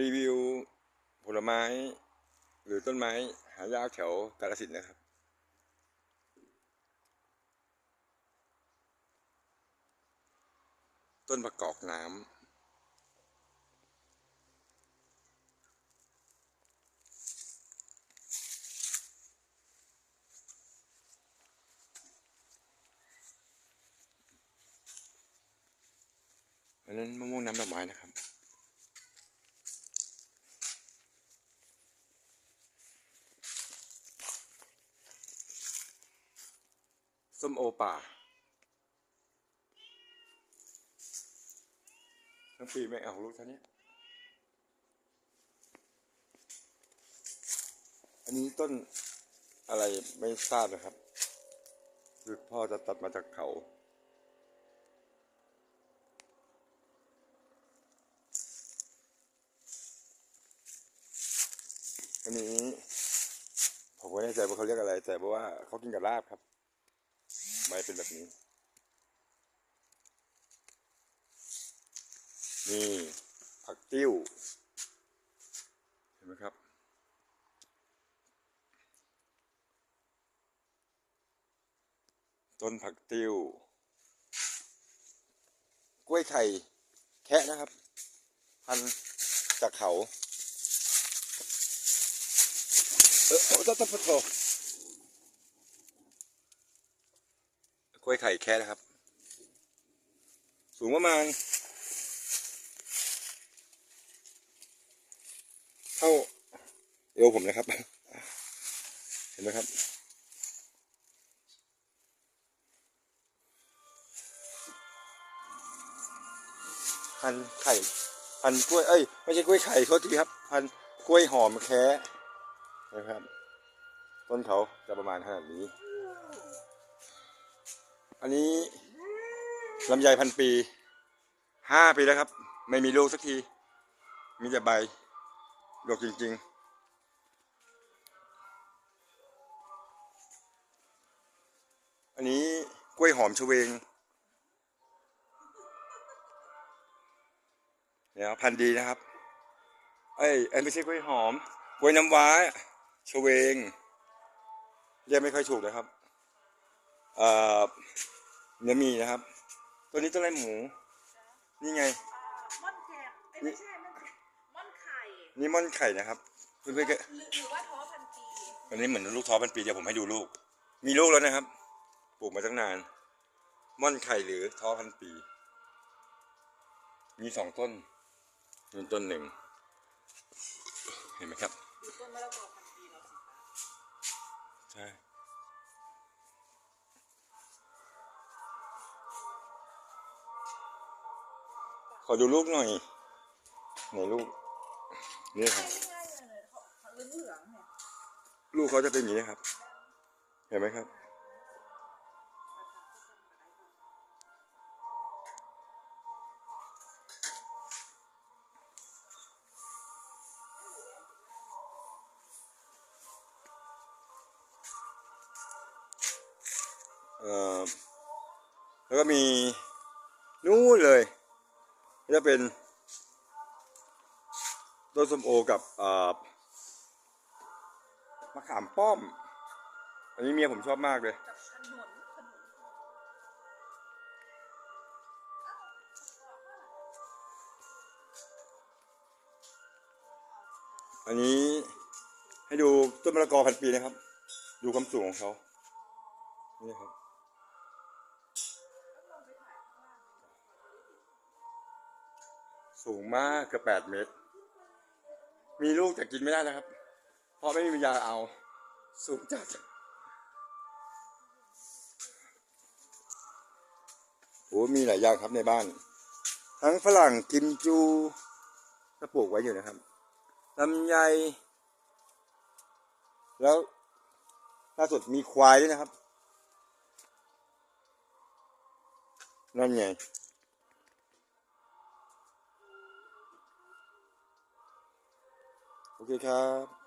รีวิวผลไม้ หรือต้นไม้หายากแถวกาฬสินนะครับ ต้นประกอบน้ำอันนั้นมะม่วงน้ำดอกไม้นะครับ ส้มโอป่า ทั้งปีไม่เอาลูกท่านี้ อันนี้ต้นอะไรไม่ทราบนะครับ คือพ่อจะตัดมาจากเขาอันนี้ผมไม่แน่ใจว่าเขาเรียกอะไร แต่ว่าเขากินกับลาบครับ ใบเป็นแบบนี้ นี่ผักติ้ว เห็นไหมครับ ต้นผักติ้ว กล้วยไข่แคะนะครับ พันจากเขา เออโอ้ตะตะปะโถ ล้วยไข่แค่นะครับ สูงประมาณ เท่าเอวผมนะครับ เห็นไหมครับ พันไข่ พันกล้วย เอ้ย ไม่ใช่กล้วยไข่โทษทีครับ พันกล้วยหอมแคะนะครับ ต้นเขาจะประมาณขนาดนี้ อันนี้ลำไยพันปีห้าปีแล้วครับ ไม่มีลูกสักที มีแต่ใบดกจริง ๆอันนี้กล้วยหอมชเวงเนี่ยพันดีนะครับ เอ้ยเอ้ยไม่ใช่กล้วยหอม กล้วยน้ำว้าชเวง เรียกไม่ค่อยถูกนะครับ เอ่อเนื้อหมีนะครับ ตัวนี้ต้นอะไรหมู นี่ไง ม่อนแขกเอ้ยไม่ใช่ม่อนแขกม่อนไข่นี่ม่อนไข่นะครับเพื่อนๆก็หรือหรือว่าท้อพันปีอันนี้เหมือนลูกท้อพันปีเดี๋ยวผมให้ดูลูก มีลูกแล้วนะครับ ปลูกมาตั้งนาน ม่อนไข่หรือท้อพันปี มีสองต้นนี่ต้นหนึ่ง เห็นไหมครับดูต้นมะละกอพันปีเราสิคะใช่ ขอดูลูกหน่อยไหนลูกนี่ครับลูกเขาจะเป็นอย่างนี้ครับ เห็นไหมครับ แล้วก็มี นู่นเลย ก็จะเป็นต้นส้มโอกับมะขามป้อม อันนี้เมียผมชอบมากเลย อันนี้ให้ดูต้นมะละกอพันปีนะครับ ดูความสูงของเขานี่ครับ สูงมากเกือบแปดเมตร มีลูกแต่กินไม่ได้นะครับ เพราะไม่มียาเอา สูงจัดโอ้มีหลายอย่างครับในบ้าน ทั้งฝรั่งกิมจูก็ปลูกไว้อยู่นะครับลำไย แล้วล่าสุดมีควายด้วยนะครับ นั่นไง เคครับ